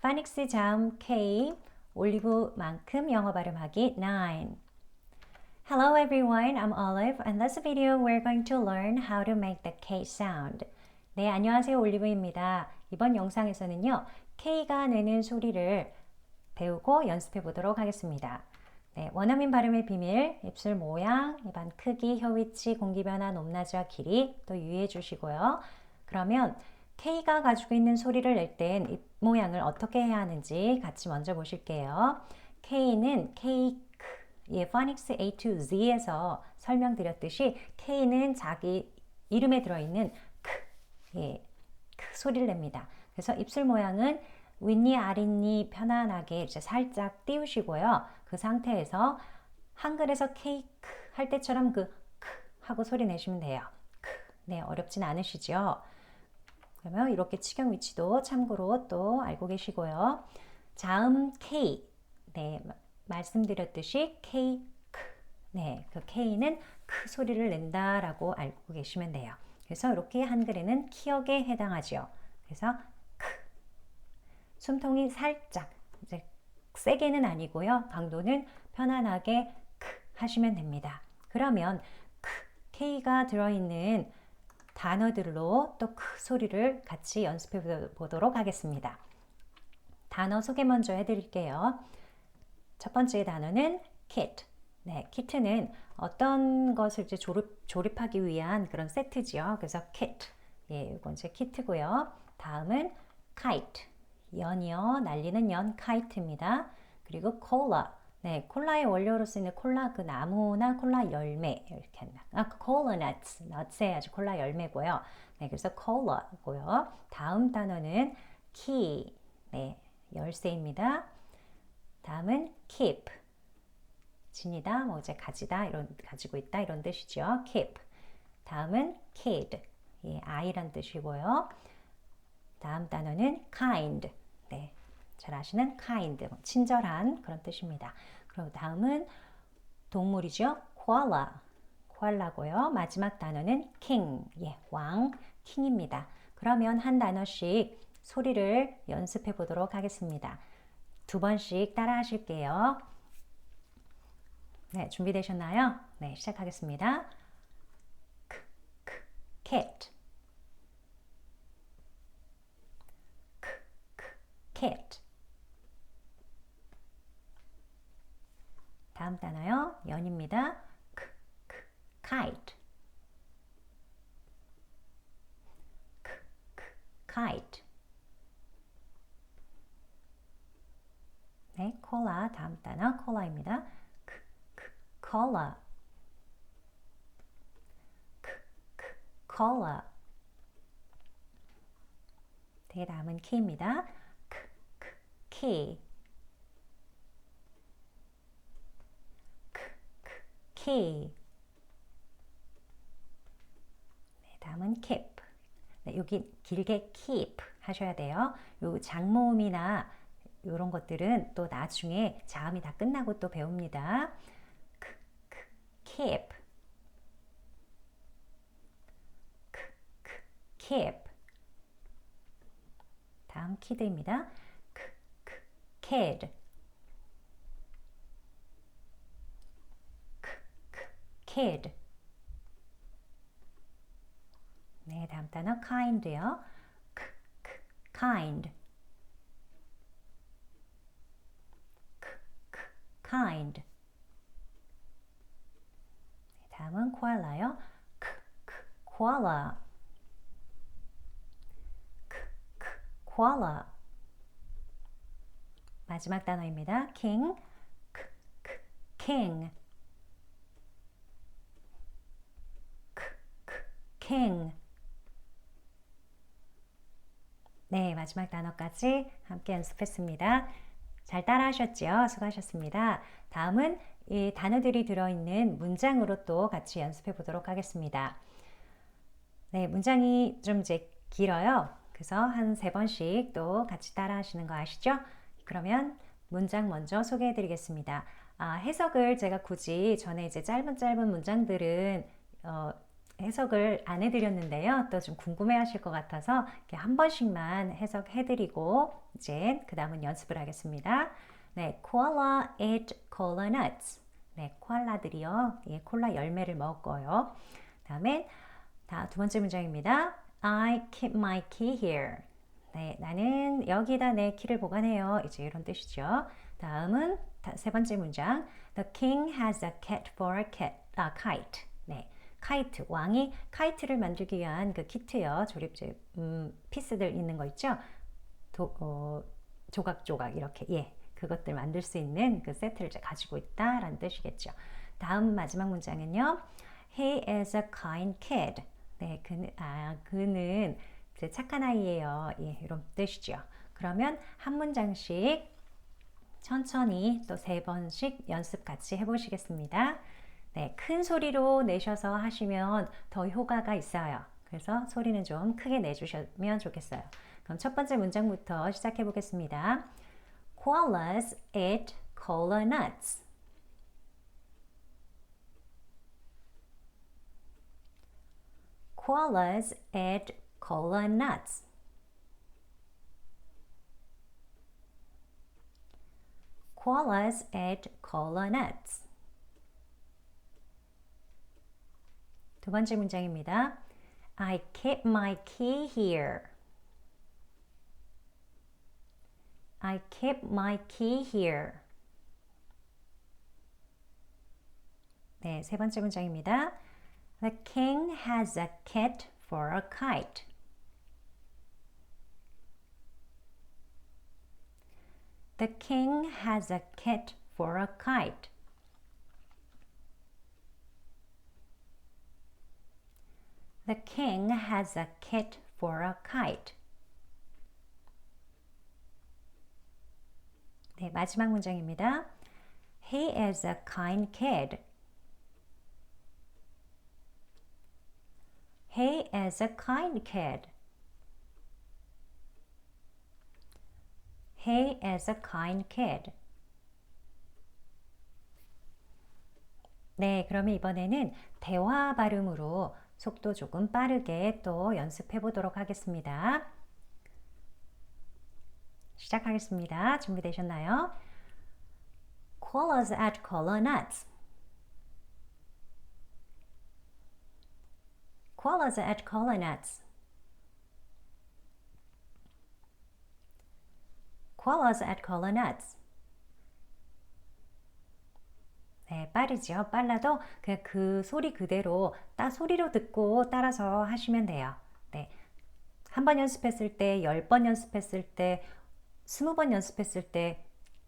파닉스 자음 K 올리브만큼 영어 발음하기 9 Hello everyone, I'm Olive and this video we're going to learn how to make the K sound. 네, 안녕하세요. 올리브입니다. 이번 영상에서는요. K가 내는 소리를 배우고 연습해 보도록 하겠습니다. 네, 원어민 발음의 비밀, 입술 모양, 입안 크기, 혀 위치, 공기 변화, 높낮이와 길이 또 유의해 주시고요. 그러면 K가 가지고 있는 소리를 낼 땐 입 모양을 어떻게 해야 하는지 같이 먼저 보실게요. K는 케이크, 예, 파닉스 A to Z에서 설명드렸듯이 K는 자기 이름에 들어있는 크, 예, 크 소리를 냅니다. 그래서 입술 모양은 윗니, 아랫니 편안하게 이제 살짝 띄우시고요. 그 상태에서 한글에서 케이크 할 때처럼 그 크 하고 소리 내시면 돼요. 크. 네, 어렵진 않으시죠? 그러면 이렇게 치경 위치도 참고로 또 알고 계시고요. 자음 K. 네, 말씀드렸듯이 케이크. 네, 그 K는 크 소리를 낸다라고 알고 계시면 돼요. 그래서 이렇게 한글에는 키역에 해당하죠. 그래서 크. 숨통이 살짝 이제 세게는 아니고요. 강도는 편안하게 크 하시면 됩니다. 그러면 크 K가 들어있는 단어들로 또크 소리를 같이 연습해 보도록 하겠습니다. 단어 소개 먼저 해드릴게요. 첫 번째 단어는 kit. 네, kit는 어떤 것을 이제 조립, 조립하기 위한 그런 세트지요. 그래서 kit. 예, 이건 이제 키트고요. 다음은 kite. 연이요. 날리는 연 kite입니다. 그리고 cola. 네, 콜라의 원료로 쓰는 콜라 그 나무나 콜라 열매 이렇게 한다. 아, 콜라 nuts, nuts의 아주 콜라 열매고요. 네, 그래서 콜라고요. 다음 단어는 key, 네, 열쇠입니다. 다음은 keep, 지니다, 뭐 이제 가지다 이런 가지고 있다 이런 뜻이죠. keep. 다음은 kid, 예, 아이란 뜻이고요. 다음 단어는 kind, 네, 잘 아시는 kind, 친절한 그런 뜻입니다. 그리고 다음은 동물이죠. koala, koala고요. 마지막 단어는 king, 예, 왕, king입니다. 그러면 한 단어씩 소리를 연습해 보도록 하겠습니다. 두 번씩 따라 하실게요. 네, 준비되셨나요? 네, 시작하겠습니다. 크, 크, cat. 크, 크, cat. 다음 단어요. 연입니다. 크, 크, kite. 크, 크, kite. 네, 콜라 다음 단어 콜라입니다. 크, 크, 콜라. 크, 크, 콜라. 네, 다음은 키입니다. 크, 크, 키. key. 네, 다음은 keep. 네, 여기 길게 keep 하셔야 돼요. 요 장모음이나 이런 것들은 또 나중에 자음이 다 끝나고 또 배웁니다. keep. keep. 다음 kid입니다. kid. kid. 네, 다음 단어 kind요. k, k, kind. k, k, kind. 네, 다음은 koala요. k, k, koala. k, k, koala. 마지막 단어입니다. king, k, k, king. king. 네, 마지막 단어까지 함께 연습했습니다. 잘 따라 하셨죠? 수고하셨습니다. 다음은 이 단어들이 들어있는 문장으로 또 같이 연습해 보도록 하겠습니다. 네, 문장이 좀 이제 길어요. 그래서 한 세 번씩 또 같이 따라 하시는 거 아시죠? 그러면 문장 먼저 소개해 드리겠습니다. 아, 해석을 제가 굳이 전에 이제 짧은 짧은 문장들은 어, 해석을 안 해드렸는데요. 또 좀 궁금해 하실 것 같아서 이렇게 한 번씩만 해석해드리고 이제 그 다음은 연습을 하겠습니다. 네, koala ate cola nuts. 네, 코알라들이요. 예, 콜라 열매를 먹어요. 다음엔 다두 번째 문장입니다. I keep my key here. 네, 나는 여기다 내 키를 보관해요. 이제 이런 뜻이죠. 다음은 다- 세 번째 문장. The king has a cat for a cat, 아, kite. 네, 카이트. 왕이 카이트를 만들기 위한 그 키트요. 조립제 음, 피스들 있는 거 있죠. 도, 어, 조각조각 이렇게 예 그것들 만들 수 있는 그 세트를 가지고 있다라는 뜻이겠죠. 다음 마지막 문장은요. He is a kind kid. 네, 그는 아 그는 착한 아이예요. 예, 이런 뜻이죠. 그러면 한 문장씩 천천히 또 세 번씩 연습 같이 해보시겠습니다. 네, 큰 소리로 내셔서 하시면 더 효과가 있어요. 그래서 소리는 좀 크게 내주시면 좋겠어요. 그럼 첫 번째 문장부터 시작해 보겠습니다. Koalas eat cola nuts. Koalas eat cola nuts. Koalas eat. 두 번째 문장입니다. I keep my key here. I keep my key here. 네, 세 번째 문장입니다. The king has a cat for a kite. The king has a cat for a kite. The king has a cat for a kite. 네, 마지막 문장입니다. He is a kind kid. He is a kind kid. He is a kind kid. 네, 그러면 이번에는 대화 발음으로 속도 조금 빠르게 또 연습해 보도록 하겠습니다. 시작하겠습니다. 준비되셨나요? Call us at Cola Nuts. Call us at Cola Nuts. Call us at Cola Nuts. 네, 빠르죠. 빨라도 그, 그 소리 그대로 따 소리로 듣고 따라서 하시면 돼요. 네. 한 번 연습했을 때, 열 번 연습했을 때, 스무 번 연습했을 때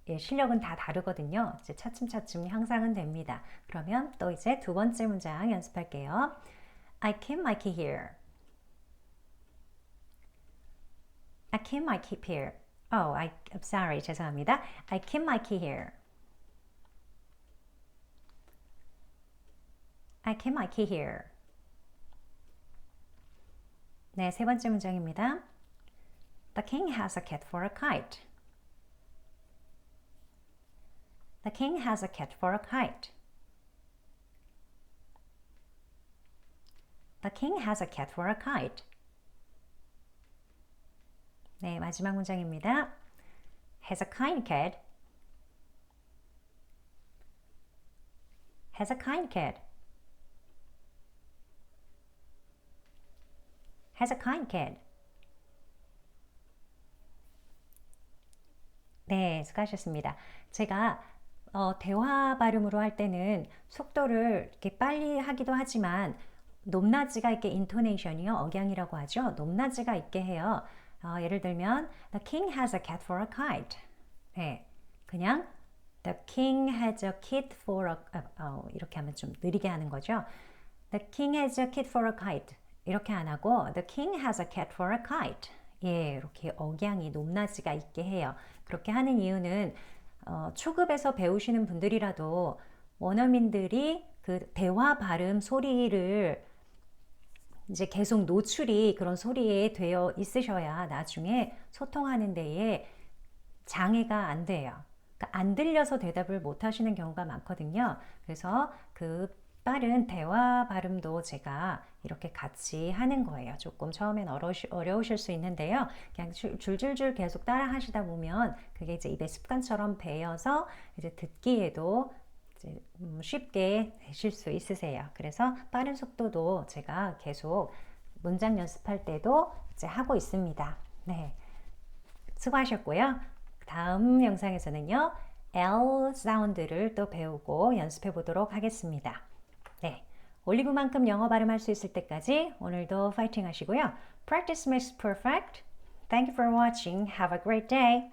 예, 실력은 다 다르거든요. 이제 차츰차츰 향상은 됩니다. 그러면 또 이제 두 번째 문장 연습할게요. I keep my key here. I keep my key here. Oh, I, I'm sorry. 죄송합니다. I keep my key here. I keep my key here. 네, 세 번째 문장입니다. The king has a cat for a kite. The king has a cat for a kite. The king has a cat for a kite. 네, 마지막 문장입니다. Has a kind cat. Has a kind cat. Has a kind cat. 네, 수고하셨습니다. 제가 어, 대화 발음으로 할 때는 속도를 이렇게 빨리 하기도 하지만 높낮이가 있게 인토네이션이요 억양이라고 하죠. 높낮이가 있게 해요. 어, 예를 들면 The king has a cat for a kite. 네, 그냥 The king has a kit for a 어, 어, 이렇게 하면 좀 느리게 하는 거죠. The king has a kit for a kite. 이렇게 안 하고 The king has a cat for a kite. 예, 이렇게 억양이 높낮이가 있게 해요. 그렇게 하는 이유는 어, 초급에서 배우시는 분들이라도 원어민들이 그 대화 발음 소리를 이제 계속 노출이 그런 소리에 되어 있으셔야 나중에 소통하는 데에 장애가 안 돼요. 그러니까 안 들려서 대답을 못 하시는 경우가 많거든요. 그래서 그 빠른 대화 발음도 제가 이렇게 같이 하는 거예요. 조금 처음엔 어려우실 수 있는데요. 그냥 줄- 줄줄줄 계속 따라 하시다 보면 그게 이제 입에 습관처럼 배어서 이제 듣기에도 이제 음, 쉽게 되실 수 있으세요. 그래서 빠른 속도도 제가 계속 문장 연습할 때도 이제 하고 있습니다. 네. 수고하셨고요. 다음 영상에서는요. L 사운드를 또 배우고 연습해 보도록 하겠습니다. 네. 올리브만큼 영어 발음할 수 있을 때까지 오늘도 파이팅 하시고요. Practice makes perfect. Thank you for watching. Have a great day.